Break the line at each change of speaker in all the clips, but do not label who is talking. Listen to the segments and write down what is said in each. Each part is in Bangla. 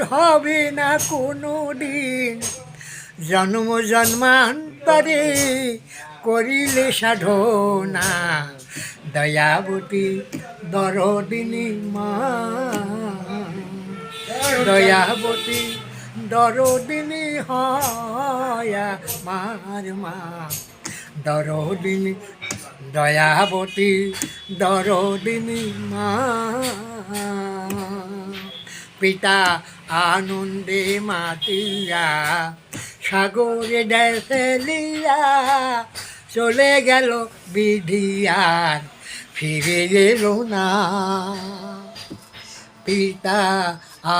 হবে না কোনো দিন জন্ম জন্মান্তরে করিলে সাধনা। দয়াবতী দরদিনী মা। দয়াবতী দরদিনী হয়া মার মা। দরদিনী, দয়াবতী দরদিনী মা। পিতা আনন্দে মাতিয়া, সাগরে দেয় ফেলিয়া চলে গেল বিধিয়ার, ফিরে এলো না। পিতা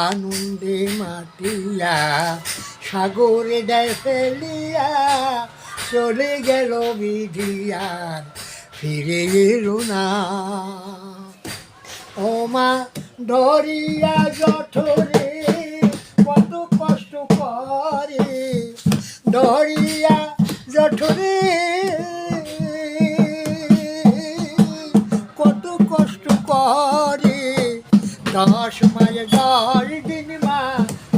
আনন্দে মাতিয়া, সাগরে দেয় চলে গেল বিধিয়ার, ফিরে এলো না। ও মা ধরিয়া জঠরে করে ধরিয়া জঠরে। কত কষ্ট করে দশ মাস দশ দিন মা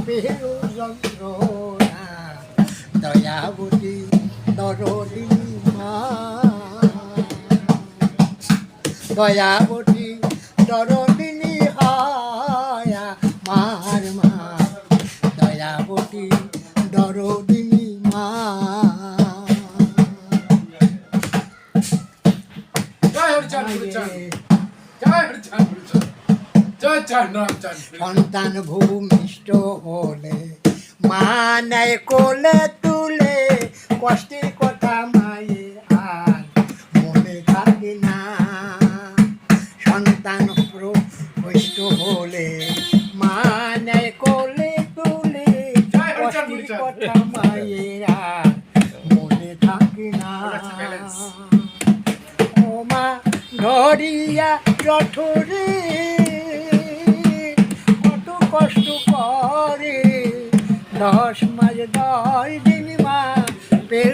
পেরো যন্ত্রণা। দয়াবতী দরদিনী মা। দয়াবতী দরদিনী
নাম চাঁদ
সন্তান ভূমিষ্ঠ হলে মা নেয় কোলে তুলে কষ্টের কথা মায়ে আর মনে থাকে না। সন্তান ভূমিষ্ঠ হলে কথা মায়ের মনে থাকে না
balance.
ও মা ধরিয়া জঠরে কত কষ্ট করে দশ মাস দশ দিন মা পেল